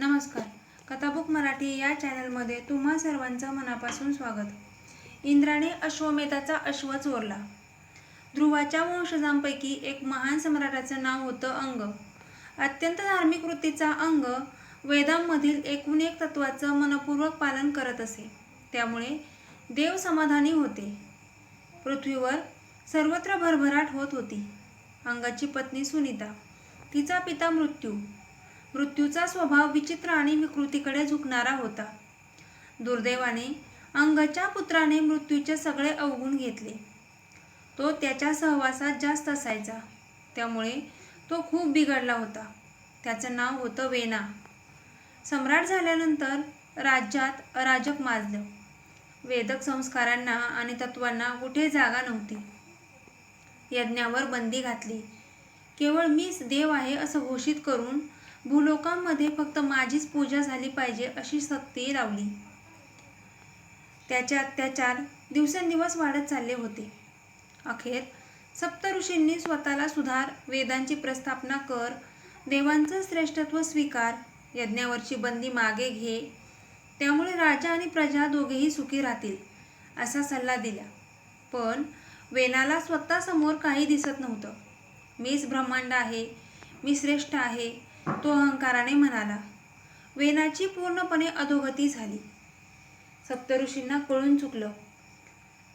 नमस्कार. कथाबुक मराठी या चॅनलमध्ये तुम्हा सर्वांचं मनापासून स्वागत. इंद्राने अश्वमेधाचा अश्व चोरला. ध्रुवाच्या वंशजांपैकी एक महान सम्राटाचं नाव होतं अंग. अत्यंत धार्मिक वृत्तीचा अंग वेदांमधील एकूण एक तत्वाचं मनपूर्वक पालन करत असे. त्यामुळे देव समाधानी होते. पृथ्वीवर सर्वत्र भरभराट होत होती. अंगाची पत्नी सुनीता तिचा पिता मृत्यू. मृत्यूचा स्वभाव विचित्र आणि विकृतीकडे झुकणारा होता. दुर्दैवाने अंगच्या पुत्राने मृत्यूचे सगळे अवगुण घेतले. तो त्याच्या सहवासात जास्त असायचा. त्यामुळे तो खूप बिघडला होता. त्याचं नाव होतं वेना. सम्राट झाल्यानंतर राज्यात अराजक माजलं. वेदक संस्कारांना आणि तत्वांना कुठे जागा नव्हती. यज्ञावर बंदी घातली. केवळ मीच देव आहे असं घोषित करून भूलोकांमध्ये फक्त माझीच पूजा झाली पाहिजे अशी सक्ती लावली. त्याचे अत्याचार दिवसेंदिवस वाढत चालले होते. अखेर सप्तऋषींनी स्वतःला सुधार वेदांची प्रस्थापना कर देवांचं श्रेष्ठत्व स्वीकार यज्ञावरची बंदी मागे घे त्यामुळे राजा आणि प्रजा दोघेही सुखी राहतील असा सल्ला दिला. पण वेनाला स्वतःसमोर काही दिसत नव्हतं. मीच ब्रह्मांड आहे मी श्रेष्ठ आहे तो अहंकाराने म्हणाला वेनाची पूर्णपणे अधोगती झाली. सप्तऋषींना कळून चुकलं.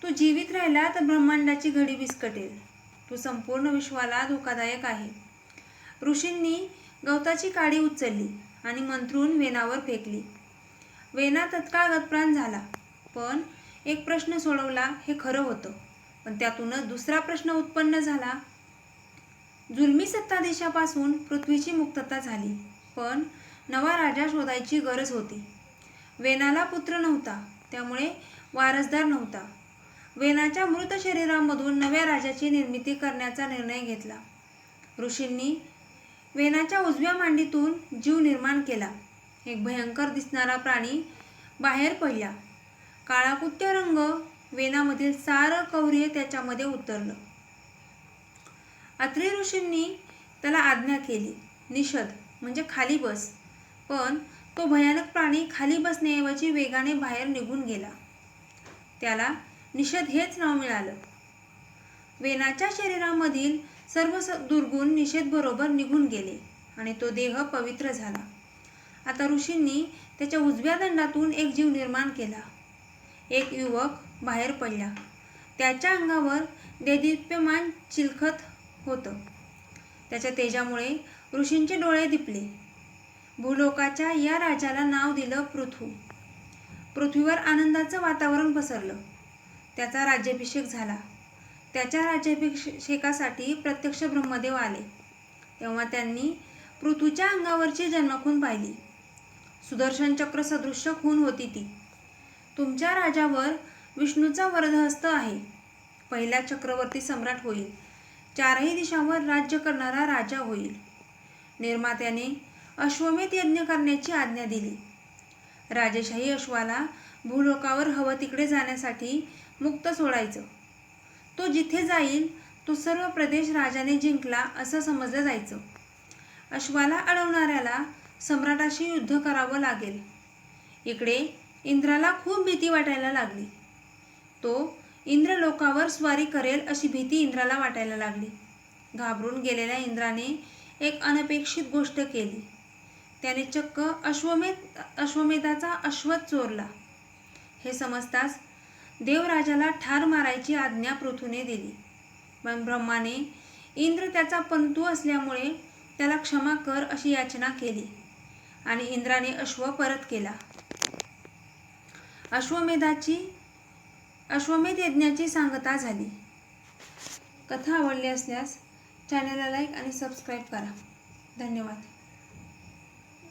तू जीवित राहिला तर ब्रह्मांडाची घडी विस्कटेल. तू संपूर्ण विश्वाला धोकादायक आहे. ऋषींनी गवताची काडी उचलली आणि मंत्रून वेनावर फेकली. वेना तत्काळ गतप्राण झाला पण एक प्रश्न सोडवला हे खरं होतं. पण त्यातूनच दुसरा प्रश्न उत्पन्न झाला. जुलमी सत्तादेशापासून पृथ्वीची मुक्तता झाली पण नवा राजा शोधायची गरज होती. वेनाला पुत्र नव्हता त्यामुळे वारसदार नव्हता. वेनाच्या मृत शरीरामधून नव्या राजाची निर्मिती करण्याचा निर्णय घेतला. ऋषींनी वेनाच्या उजव्या मांडीतून जीव निर्माण केला. एक भयंकर दिसणारा प्राणी बाहेर पडला. काळाकुट्य रंग वेनामधील सारं कौर्य त्याच्यामध्ये उतरलं. अत्रे ऋषींनी त्याला आज्ञा केली. निषद म्हणजे खाली बस. पण तो भयानक प्राणी खाली बसण्याऐवजी वेगाने बाहेर निघून गेला. त्याला निषद हेच नाव मिळालं. वेनाच्या शरीरामधील सर्व स- दुर्गुण निषेधबरोबर निघून गेले आणि तो देह पवित्र झाला. आता ऋषींनी त्याच्या उजव्या दंडातून एक जीव निर्माण केला. एक युवक बाहेर पडला. त्याच्या अंगावर देदीप्यमान चिलखत होतं. त्याच्या तेजामुळे ऋषींचे डोळे दिपले. भूलोकाच्या या राजाला नाव दिलं पृथू पृथ्वीवर आनंदाचं वातावरण पसरलं. त्याचा राज्याभिषेक झाला. त्याच्या राज्याभिषेकासाठी प्रत्यक्ष ब्रह्मदेव आले. तेव्हा त्यांनी पृथ्वीच्या अंगावरची जन्मखून पाहिली. सुदर्शन चक्र सदृश्य खून होती ती. तुमच्या राजावर विष्णूचा वरदहस्त आहे. पहिला चक्रवर्ती सम्राट होईल. चारही दिशांवर राज्य करणारा राजा होईल. निर्मात्याने अश्वमेध यज्ञ करण्याची आज्ञा दिली. राजेशाही अश्वाला भूलोकावर हवं तिकडे जाण्यासाठी मुक्त सोडायचं. तो जिथे जाईल तो सर्व प्रदेश राजाने जिंकला असं समजलं जायचं. अश्वाला अडवणाऱ्याला सम्राटाशी युद्ध करावं लागेल. इकडे इंद्राला खूप भीती वाटायला लागली. तो इंद्रलोकावर स्वारी करेल अशी भीती इंद्राला वाटायला लागली. घाबरून गेलेल्या इंद्राने एक अनपेक्षित गोष्ट केली. त्याने चक्क अश्वमेध अश्वमेधाचा अश्वच चोरला. हे समजताच देवराजाला ठार मारायची आज्ञा पृथूने दिली. पण ब्रह्माने इंद्र त्याचा पंतू असल्यामुळे त्याला क्षमा कर अशी याचना केली आणि इंद्राने अश्व परत केला. अश्वमेधाची अश्वमेध यज्ञाची सांगता झाली. कथा आवडली असल्यास चॅनलला लाईक आणि सबस्क्राईब करा. धन्यवाद.